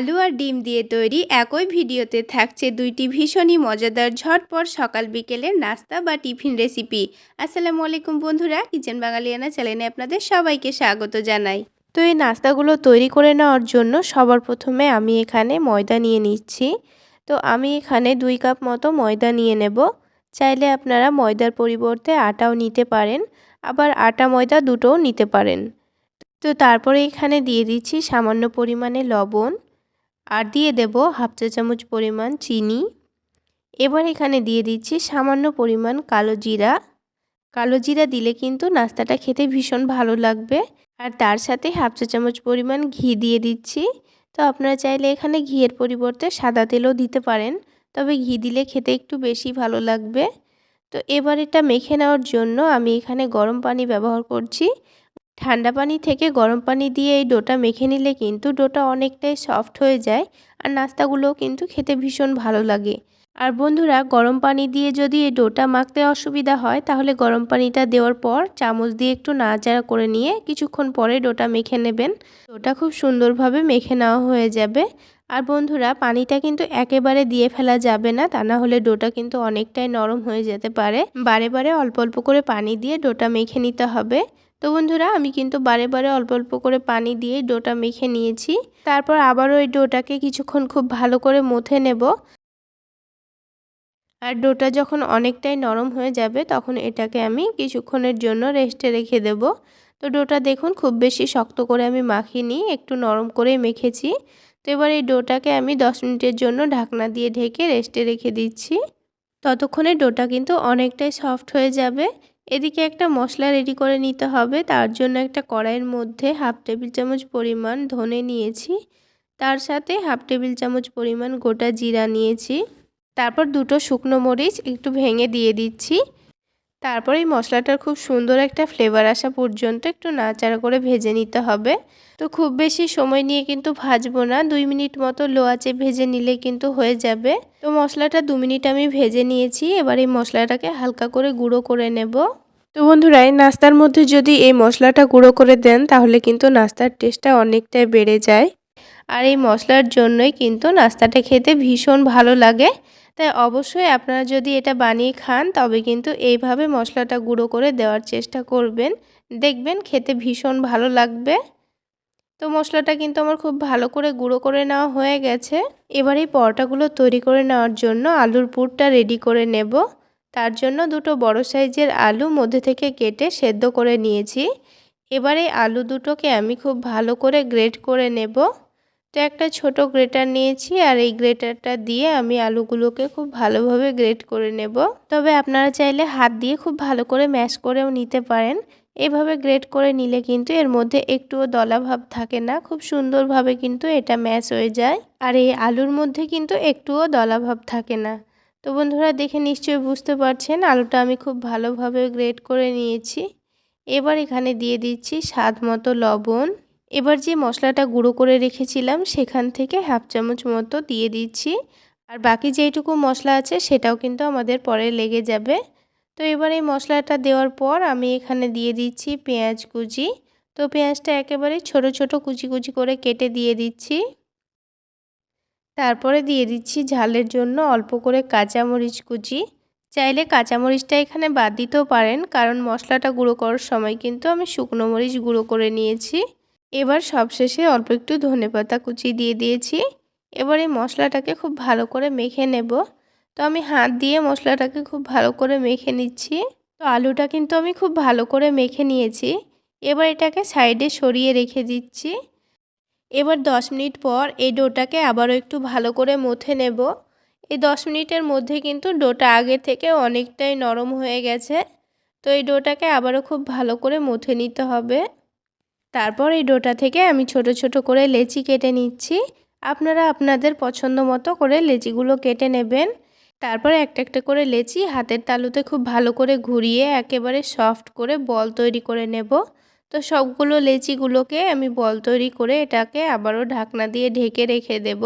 আলু আর ডিম দিয়ে তৈরি একই ভিডিওতে থাকছে দুইটি ভীষণই মজাদার ঝটপট সকাল বিকেলের নাস্তা বা টিফিন রেসিপি। আসসালামু আলাইকুম বন্ধুরা, কিচেন বাঙালিয়ানা চ্যানেলে আপনাদের সবাইকে স্বাগত জানাই। তো এই নাস্তাগুলো তৈরি করে নেওয়ার জন্য সবার প্রথমে আমি এখানে ময়দা নিয়ে নিচ্ছি। তো আমি এখানে দুই কাপ মতো ময়দা নিয়ে নেব। চাইলে আপনারা ময়দার পরিবর্তে আটাও নিতে পারেন, আবার আটা ময়দা দুটোও নিতে পারেন। তো তারপরে এখানে দিয়ে দিচ্ছি সামান্য পরিমাণে লবণ। আর দিয়ে দেব হাফ চা চামচ পরিমাণ চিনি। এবার এখানে দিয়ে দিচ্ছি সামান্য পরিমাণ কালো জিরা। কালো জিরা দিলে কিন্তু নাস্তাটা খেতে ভীষণ ভালো লাগবে। আর তার সাথে হাফ চা চামচ পরিমাণ ঘি দিয়ে দিচ্ছি। তো আপনারা চাইলে এখানে ঘিয়ের পরিবর্তে সাদা তেলও দিতে পারেন, তবে ঘি দিলে খেতে একটু বেশি ভালো লাগবে। তো এবার এটা মেখে নেওয়ার জন্য আমি এখানে গরম পানি ব্যবহার করছি। ঠান্ডা পানি থেকে গরম পানি দিয়ে এই ডোটা মেখে নিলে কিন্তু ডোটা অনেকটাই সফট হয়ে যায় আর নাস্তাগুলোও কিন্তু খেতে ভীষণ ভালো লাগে। আর বন্ধুরা, গরম পানি দিয়ে যদি এই ডোটা মাখতে অসুবিধা হয়, তাহলে গরম পানিটা দেওয়ার পর চামচ দিয়ে একটু নাড়াচাড়া করে নিয়ে কিছুক্ষণ পরে ডোটা মেখে নেবেন। ডোটা খুব সুন্দরভাবে মেখে নেওয়া হয়ে যাবে। আর বন্ধুরা, পানিটা কিন্তু একেবারে দিয়ে ফেলা যাবে না, তা না হলে ডোটা কিন্তু অনেকটাই নরম হয়ে যেতে পারে। বারে বারে অল্প অল্প করে পানি দিয়ে ডোটা মেখে নিতে হবে। তো বন্ধুরা, আমি কিন্তু বারে বারে অল্প অল্প করে পানি দিয়ে ডোটা মেখে নিয়েছি। তারপর আবারও ওই ডোটাকে কিছুক্ষণ খুব ভালো করে মথে নেব। আর ডোটা যখন অনেকটাই নরম হয়ে যাবে, তখন এটাকে আমি কিছুক্ষণের জন্য রেস্টে রেখে দেব। তো ডোটা দেখুন, খুব বেশি শক্ত করে আমি মাখিনি, একটু নরম করে মেখেছি। তো এবার এই ডোটাকে আমি দশ মিনিটের জন্য ঢাকনা দিয়ে ঢেকে রেস্টে রেখে দিচ্ছি। ততক্ষণে ডোটা কিন্তু অনেকটাই সফট হয়ে যাবে। এদিকে একটা মশলা রেডি করে নিতে হবে। তার জন্য একটা কড়াইয়ের মধ্যে হাফ টেবিল চামচ পরিমাণ ধনে নিয়েছি। তার সাথে হাফ টেবিল চামচ পরিমাণ গোটা জিরা নিয়েছি। তারপর দুটো শুকনো মরিচ একটু ভেঙে দিয়ে দিচ্ছি। তারপর এই মশলাটার খুব সুন্দর একটা ফ্লেভার আসা পর্যন্ত একটু নাচাড়া করে ভেজে নিতে হবে। তো খুব বেশি সময় নিয়ে কিন্তু ভাজবো না, দুই মিনিট মতো লো আঁচে ভেজে নিলে কিন্তু হয়ে যাবে। তো মশলাটা দু মিনিট আমি ভেজে নিয়েছি, এবার এই মশলাটাকে হালকা করে গুঁড়ো করে নেব। তো বন্ধুরা, এই নাস্তার মধ্যে যদি এই মশলাটা গুঁড়ো করে দেন, তাহলে কিন্তু নাস্তার টেস্টটা অনেকটাই বেড়ে যায়। আর এই মশলার জন্যই কিন্তু নাস্তাটা খেতে ভীষণ ভালো লাগে। তাই অবশ্যই আপনারা যদি এটা বানিয়ে খান, তবে কিন্তু এইভাবে মশলাটা গুঁড়ো করে দেওয়ার চেষ্টা করবেন। দেখবেন খেতে ভীষণ ভালো লাগবে। তো মশলাটা কিন্তু আমার খুব ভালো করে গুঁড়ো করে নেওয়া হয়ে গেছে। এবার এই পরোটাগুলো তৈরি করে নেওয়ার জন্য আলুর পুরটা রেডি করে নেব। তার জন্য দুটো বড় সাইজের আলু মধ্যে থেকে কেটে সেদ্ধ করে নিয়েছি। এবারে আলু দুটোকে আমি খুব ভালো করে গ্রেট করে নেব। তো একটা ছোট গ্রেটার নিয়েছি আর এই গ্রেটারটা দিয়ে আমি আলুগুলোকে খুব ভালোভাবে গ্রেট করে নেব। তবে আপনারা চাইলে হাত দিয়ে খুব ভালো করে ম্যাশ করেও নিতে পারেন। এভাবে গ্রেট করে নিলে কিন্তু এর মধ্যে একটুও দলাভাব থাকে না, খুব সুন্দরভাবে কিন্তু এটা ম্যাশ হয়ে যায়। আর এই আলুর মধ্যে কিন্তু একটুও দলাভাব থাকে না। তো বন্ধুরা দেখে নিশ্চয়ই বুঝতে পারছেন, আলুটা আমি খুব ভালোভাবে গ্রেট করে নিয়েছি। এবার এখানে দিয়ে দিচ্ছি স্বাদ মতো লবণ। এবার যে মশলাটা গুঁড়ো করে রেখেছিলাম, সেখান থেকে হাফ চামচ মতো দিয়ে দিচ্ছি। আর বাকি যেইটুকু মশলা আছে, সেটাও কিন্তু আমাদের পরে লেগে যাবে। তো এবার এই মশলাটা দেওয়ার পর আমি এখানে দিয়ে দিচ্ছি পেঁয়াজ কুচি। তো পেঁয়াজটা একেবারে ছোট ছোট কুচি কুচি করে কেটে দিয়ে দিচ্ছি। তারপরে দিয়ে দিচ্ছি ঝালের জন্য অল্প করে কাঁচামরিচ কুচি। চাইলে কাঁচামরিচটা এখানে বাদ দিতেও পারেন, কারণ মশলাটা গুঁড়ো করার সময় কিন্তু আমি শুকনো মরিচ গুঁড়ো করে নিয়েছি। এবার সবশেষে অল্প একটু ধনে পাতা কুচি দিয়ে দিয়েছি। এবার এই মশলাটাকে খুব ভালো করে মেখে নেব। তো আমি হাত দিয়ে মশলাটাকে খুব ভালো করে মেখে নিচ্ছি। তো আলুটা কিন্তু আমি খুব ভালো করে মেখে নিয়েছি। এবার এটাকে সাইডে সরিয়ে রেখে দিচ্ছি। এবার দশ মিনিট পর এই ডোটাকে আবারও একটু ভালো করে মথে নেব। এই দশ মিনিটের মধ্যে কিন্তু ডোটা আগে থেকে অনেকটাই নরম হয়ে গেছে। তো এই ডোটাকে আবারও খুব ভালো করে মথে নিতে হবে। তারপর এই ডোটা থেকে আমি ছোট ছোট করে লেচি কেটে নিচ্ছি। আপনারা আপনাদের পছন্দ মতো করে লেচিগুলো কেটে নেবেন। তারপর একটা একটা করে লেচি হাতের তালুতে খুব ভালো করে ঘুরিয়ে একেবারে সফট করে বল তৈরি করে নেব। তো সবগুলো লেচিগুলোকে আমি বল তৈরি করে এটাকে আবারও ঢাকনা দিয়ে ঢেকে রেখে দেব।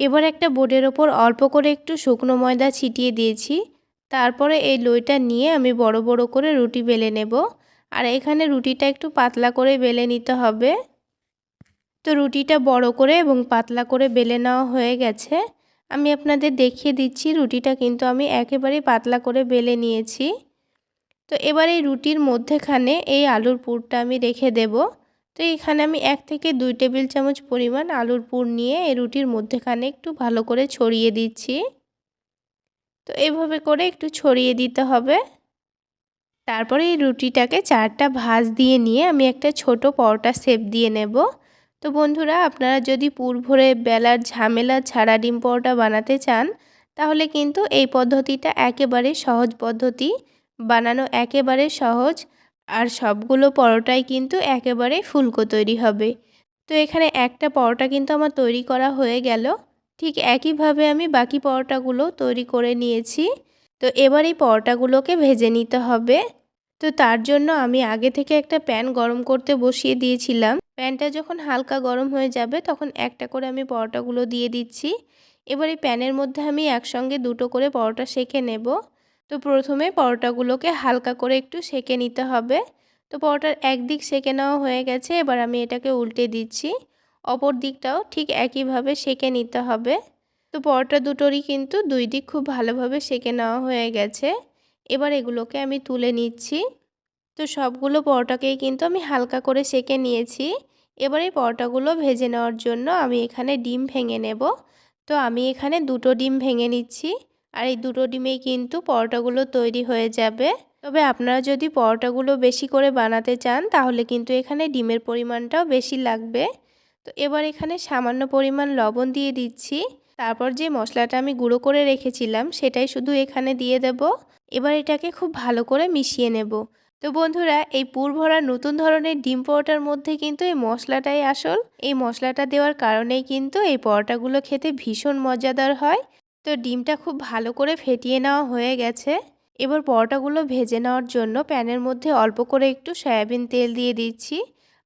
এবার একটা বোর্ডের ওপর অল্প করে একটু শুকনো ময়দা ছিটিয়ে দিয়েছি। তারপরে এই লইটা নিয়ে আমি বড় বড় করে রুটি বেলে নেব। আর এখানে রুটিটা একটু পাতলা করে বেলে নিতে হবে। তো রুটিটা বড় করে এবং পাতলা করে বেলে নেওয়া হয়ে গেছে। আমি আপনাদের দেখিয়ে দিচ্ছি রুটিটা কিন্তু আমি একেবারে পাতলা করে বেলে নিয়েছি। তো এবার এই রুটির মধ্যেখানে এই আলুর পুরটা আমি রেখে দেব। তো এখানে আমি এক থেকে দুই টেবিল চামচ পরিমাণ আলুর পুর নিয়ে এই রুটির মধ্যেখানে একটু ভালো করে ছড়িয়ে দিচ্ছি। তো এভাবে করে একটু ছড়িয়ে দিতে হবে। তারপরে এই রুটিটাকে চারটা ভাজ দিয়ে নিয়ে আমি একটা ছোট পরোটা শেপ দিয়ে নেব। তো বন্ধুরা, আপনারা যদি পুর ভরে বেলার ঝামেলা ছাড়া ডিম পরোটা বানাতে চান, তাহলে কিন্তু এই পদ্ধতিটা একেবারে সহজ পদ্ধতি। বানানো একেবারে সহজ, আর সবগুলো পরোটাই কিন্তু একেবারে ফুলকো তৈরি হবে। তো এখানে একটা পরোটা কিন্তু আমার তৈরি করা হয়ে গেল। ঠিক একইভাবে আমি বাকি পরোটাগুলো তৈরি করে নিয়েছি। তো এবার এই পরোটাগুলোকে ভেজে নিতে হবে। তো তার জন্য আমি আগে থেকে একটা প্যান গরম করতে বসিয়ে দিয়েছিলাম। প্যানটা যখন হালকা গরম হয়ে যাবে তখন একটা করে আমি পরোটাগুলো দিয়ে দিচ্ছি। এবার এই প্যানের মধ্যে আমি একসঙ্গে দুটো করে পরোটা সেঁকে নেব। তো প্রথমে পরোটাগুলোকে হালকা করে একটু সেঁকে নিতে হবে। তো পরোটার একদিক সেঁকে নেওয়া হয়ে গেছে, এবার আমি এটাকে উল্টে দিচ্ছি। অপর দিকটাও ঠিক একইভাবে সেঁকে নিতে হবে। তো পরোটা দুটোরই কিন্তু দুই দিক খুব ভালোভাবে সেঁকে নেওয়া হয়ে গেছে। এবার এগুলোকে আমি তুলে নিচ্ছি। তো সবগুলো পরোটাকেই কিন্তু আমি হালকা করে সেঁকে নিয়েছি। এবার এই পরোটাগুলো ভেজে নেওয়ার জন্য আমি এখানে ডিম ভেঙে নেব। তো আমি এখানে দুটো ডিম ভেঙে নিচ্ছি। আর এই দুটো ডিমেই কিন্তু পরোটাগুলো তৈরি হয়ে যাবে। তবে আপনারা যদি পরোটাগুলো বেশি করে বানাতে চান, তাহলে কিন্তু এখানে ডিমের পরিমাণটাও বেশি লাগবে। তো এবার এখানে সামান্য পরিমাণ লবণ দিয়ে দিচ্ছি। তারপর যে মশলাটা আমি গুঁড়ো করে রেখেছিলাম, সেটাই শুধু এখানে দিয়ে দেব। এবার এটাকে খুব ভালো করে মিশিয়ে নেব। তো বন্ধুরা, এই পুর ভরা নতুন ধরনের ডিম পরোটার মধ্যে কিন্তু এই মশলাটাই আসল। এই মশলাটা দেওয়ার কারণেই কিন্তু এই পরোটাগুলো খেতে ভীষণ মজাদার হয়। তো ডিমটা খুব ভালো করে ফেটিয়ে নেওয়া হয়ে গেছে। এবার পরোটাগুলো ভেজে নেওয়ার জন্য প্যানের মধ্যে অল্প করে একটু সয়াবিন তেল দিয়ে দিচ্ছি।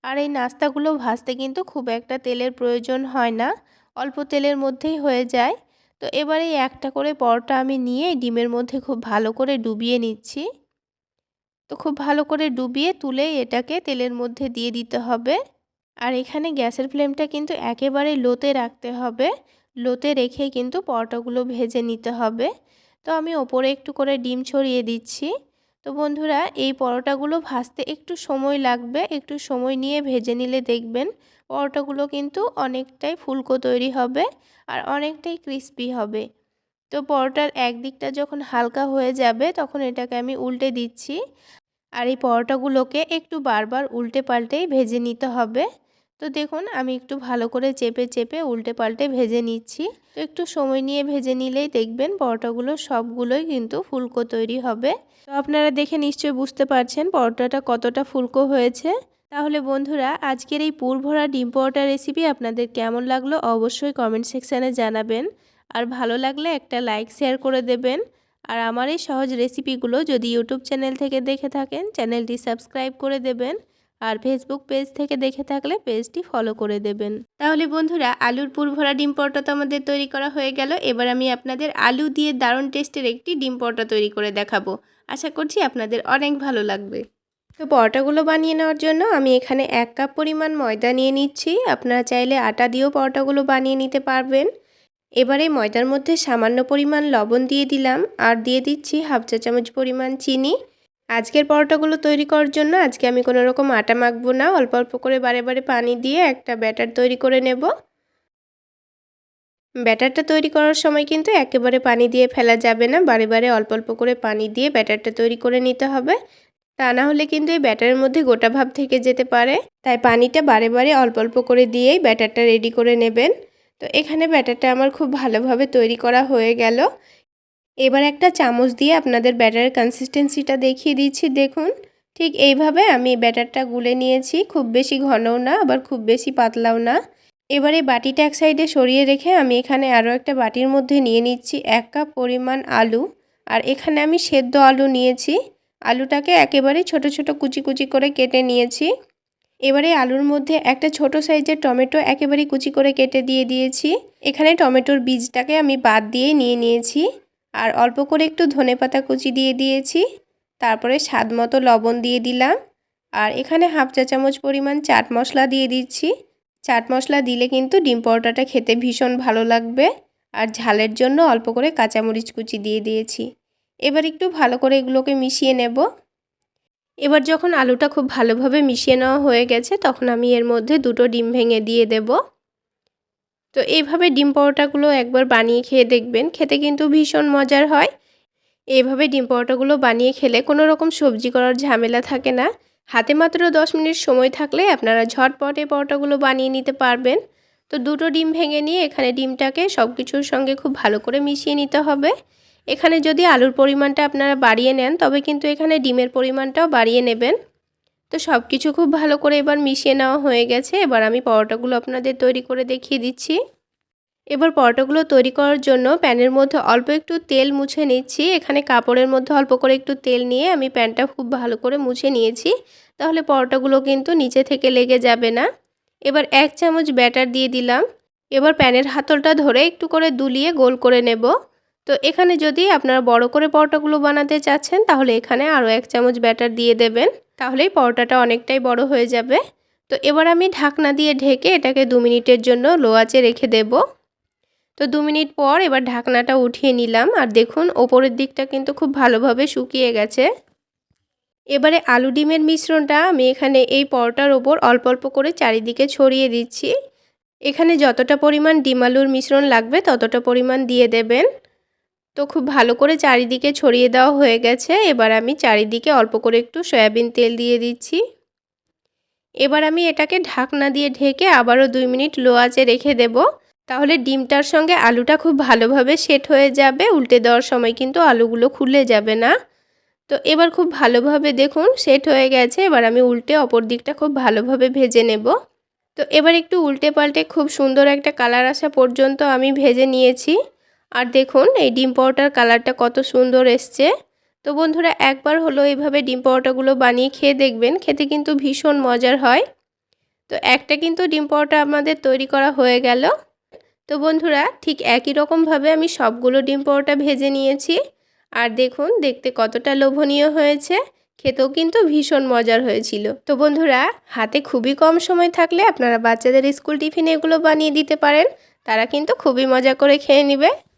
আর এই নাস্তাগুলো ভাজতে কিন্তু খুব একটা তেলের প্রয়োজন হয় না। অল্প তেলের মধ্যেই হয়ে যায়। তো এবার একটা করে পরোটা আমি নিয়ে ডিমের মধ্যে খুব ভালো করে ডুবিয়ে নিচ্ছি। তো খুব ভালো করে ডুবিয়ে তুলে এটাকে তেলের মধ্যে দিয়ে দিতে হবে। আর এখানে গ্যাসের ফ্লেমটা কিন্তু একেবারে লোতে রাখতে হবে। লোতে রেখে কিন্তু পরোটাগুলো ভেজে নিতে হবে। তো আমি ওপরে একটু করে ডিম ছড়িয়ে দিচ্ছি। তো বন্ধুরা, এই পরোটাগুলো ভাজতে একটু সময় লাগবে। একটু সময় নিয়ে ভেজে নিলে দেখবেন পরোটাগুলো কিন্তু অনেকটাই ফুলকো তৈরি হবে আর অনেকটাই ক্রিস্পি হবে। তো পরোটার একদিকটা যখন হালকা হয়ে যাবে তখন এটাকে আমি উল্টে দিচ্ছি। আর এই পরোটাগুলোকে একটু বারবার উল্টে পাল্টেই ভেজে নিতে হবে। তো দেখুন আমি একটু ভালো করে চেপে চেপে উল্টে পাল্টে ভেজে নিচ্ছি। তো একটু সময় নিয়ে ভেজে নিলেই দেখবেন পরোটাগুলো সবগুলোই কিন্তু ফুলকো তৈরি হবে। তো আপনারা দেখে নিশ্চয়ই বুঝতে পারছেন পরোটাটা কতটা ফুলকো হয়েছে। তাহলে বন্ধুরা, আজকের এই পুর ভরা ডিম পরোটা রেসিপি আপনাদের কেমন লাগল অবশ্যই কমেন্ট সেকশানে জানাবেন। আর ভালো লাগলে একটা লাইক শেয়ার করে দেবেন। আর আমার এই সহজ রেসিপিগুলো যদি ইউটিউব চ্যানেল থেকে দেখে থাকেন চ্যানেলটি সাবস্ক্রাইব করে দেবেন। আর ফেসবুক পেজ থেকে দেখে থাকলে পেজটি ফলো করে দেবেন। তাহলে বন্ধুরা, আলুর পুর ভরা ডিম পরোটা তো আমাদের তৈরি করা হয়ে গেল। এবার আমি আপনাদের আলু দিয়ে দারুণ টেস্টের একটি ডিম পরোটা তৈরি করে দেখাবো। আশা করছি আপনাদের অনেক ভালো লাগবে। তো পরোটাগুলো বানিয়ে নেওয়ার জন্য আমি এখানে এক কাপ পরিমাণ ময়দা নিয়ে নিচ্ছি। আপনারা চাইলে আটা দিয়েও পরোটাগুলো বানিয়ে নিতে পারবেন। এবারে ময়দার মধ্যে সামান্য পরিমাণ লবণ দিয়ে দিলাম আর দিয়ে দিচ্ছি হাফ চা চামচ পরিমাণ চিনি। আজকের পরোটাগুলো তৈরি করার জন্য আজকে আমি কোনো রকম আটা মাখবো না, অল্প অল্প করে বারে বারে পানি দিয়ে একটা ব্যাটার তৈরি করে নেব। ব্যাটারটা তৈরি করার সময় কিন্তু একেবারে পানি দিয়ে ফেলা যাবে না, বারে বারে অল্প অল্প করে পানি দিয়ে ব্যাটারটা তৈরি করে নিতে হবে। তা না হলে কিন্তু এই ব্যাটারের মধ্যে গোটা ভাব থেকে যেতে পারে। তাই পানিটা বারে বারে অল্প অল্প করে দিয়েই ব্যাটারটা রেডি করে নেবেন। তো এখানে ব্যাটারটা আমার খুব ভালোভাবে তৈরি করা হয়ে গেল। এবার একটা চামচ দিয়ে আপনাদের ব্যাটারের কনসিস্টেন্সিটা দেখিয়ে দিচ্ছি, দেখুন। ঠিক এইভাবে আমি ব্যাটারটা গুলে নিয়েছি। খুব বেশি ঘনও না, আবার খুব বেশি পাতলাও না। এবারে বাটিটা এক সাইডে সরিয়ে রেখে আমি এখানে আরও একটা বাটির মধ্যে নিয়ে নিচ্ছি, এক কাপ পরিমাণ আলু। আর এখানে আমি সেদ্ধ আলু নিয়েছি। আলুটাকে একেবারে ছোট ছোট কুচি কুচি করে কেটে নিয়েছি। এবারে আলুর মধ্যে একটা ছোট সাইজের টমেটো একেবারে কুচি করে কেটে দিয়ে দিয়েছি। এখানে টমেটোর বীজটাকে আমি বাদ দিয়ে নিয়ে নিয়েছি আর অল্প করে একটু ধনে পাতা কুচি দিয়ে দিয়েছি। তারপরে স্বাদ মতো লবণ দিয়ে দিলাম আর এখানে হাফ চা চামচ পরিমাণ চাট মশলা দিয়ে দিচ্ছি। চাট মশলা দিলে কিন্তু ডিম পরোটাটা খেতে ভীষণ ভালো লাগবে আর ঝালের জন্য অল্প করে কাঁচামরিচ কুচি দিয়ে দিয়েছি। এবার একটু ভালো করে এগুলোকে মিশিয়ে নেব। এবার যখন আলুটা খুব ভালোভাবে মিশিয়ে নেওয়া হয়ে গেছে, তখন আমি এর মধ্যে দুটো ডিম ভেঙে দিয়ে দেব। তো এইভাবে ডিম পরোটাগুলো একবার বানিয়ে খেয়ে দেখবেন, খেতে কিন্তু ভীষণ মজার হয়। এইভাবে ডিম পরোটাগুলো বানিয়ে খেলে কোনো রকম সবজি করার ঝামেলা থাকে না। হাতে মাত্র দশ মিনিট সময় থাকলে আপনারা ঝটপট এই পরোটাগুলো বানিয়ে নিতে পারবেন। তো দুটো ডিম ভেঙে নিয়ে এখানে ডিমটাকে সব কিছুর সঙ্গে খুব ভালো করে মিশিয়ে নিতে হবে। এখানে যদি আলুর পরিমাণটা আপনারা বাড়িয়ে নেন, তবে কিন্তু এখানে ডিমের পরিমাণটাও বাড়িয়ে নেবেন। তো সব কিছু খুব ভালো করে এবার মিশিয়ে নেওয়া হয়ে গেছে। এবার আমি পরোটাগুলো আপনাদের তৈরি করে দেখিয়ে দিচ্ছি। এবার পরোটাগুলো তৈরি করার জন্য প্যানের মধ্যে অল্প একটু তেল মুছে নিচ্ছি। এখানে কাপড়ের মধ্যে অল্প করে একটু তেল নিয়ে আমি প্যানটা খুব ভালো করে মুছে নিয়েছি। তাহলে পরোটাগুলো কিন্তু নিচে থেকে লেগে যাবে না। এবার এক চামচ ব্যাটার দিয়ে দিলাম। এবার প্যানের হাতলটা ধরে একটু করে দুলিয়ে গোল করে নেব। তো এখানে যদি আপনারা বড় করে পরোটাগুলো বানাতে চাচ্ছেন, তাহলে এখানে আরও এক চামচ ব্যাটার দিয়ে দেবেন। তাহলেই পরোটাটা অনেকটাই বড় হয়ে যাবে। তো এবার আমি ঢাকনা দিয়ে ঢেকে এটাকে দু মিনিটের জন্য লো আঁচে রেখে দেব। তো দু মিনিট পর এবার ঢাকনাটা উঠিয়ে নিলাম। আর দেখুন, ওপরের দিকটা কিন্তু খুব ভালোভাবে শুকিয়ে গেছে। এবারে আলু ডিমের মিশ্রণটা আমি এখানে এই পরোটার ওপর অল্প অল্প করে চারিদিকে ছড়িয়ে দিচ্ছি। এখানে যতটা পরিমাণ ডিম আলুর মিশ্রণ লাগবে, ততটা পরিমাণ দিয়ে দেবেন। তো খুব ভালো করে চারিদিকে ছড়িয়ে দেওয়া হয়ে গেছে। এবার আমি চারিদিকে অল্প করে একটু সয়াবিন তেল দিয়ে দিচ্ছি। এবার আমি এটাকে ঢাকনা দিয়ে ঢেকে আবারও দুই মিনিট লো আঁচে রেখে দেব। তাহলে ডিমটার সঙ্গে আলুটা খুব ভালোভাবে সেট হয়ে যাবে। উল্টে দেওয়ার সময় কিন্তু আলুগুলো খুলে যাবে না। তো এবার খুব ভালোভাবে দেখুন সেট হয়ে গেছে। এবার আমি উল্টে অপর দিকটা খুব ভালোভাবে ভেজে নেব। তো এবার একটু উল্টে পাল্টে খুব সুন্দর একটা কালার আসা পর্যন্ত আমি ভেজে নিয়েছি। আর দেখুন, এই ডিম পরোটার কালারটা কত সুন্দর এসছে। তো বন্ধুরা, একবার হলো এইভাবে ডিম পরোটাগুলো বানিয়ে খেয়ে দেখবেন, খেতে কিন্তু ভীষণ মজার হয়। তো একটা কিন্তু ডিম পরোটা আমাদের তৈরি করা হয়ে গেল। তো বন্ধুরা, ঠিক একই রকমভাবে আমি সবগুলো ডিম পরোটা ভেজে নিয়েছি। আর দেখুন, দেখতে কতটা লোভনীয় হয়েছে, খেতেও কিন্তু ভীষণ মজার হয়েছিল। তো বন্ধুরা, হাতে খুবই কম সময় থাকলে আপনারা বাচ্চাদের স্কুল টিফিনে এগুলো বানিয়ে দিতে পারেন। তারা কিন্তু খুবই মজা করে খেয়ে নেবে।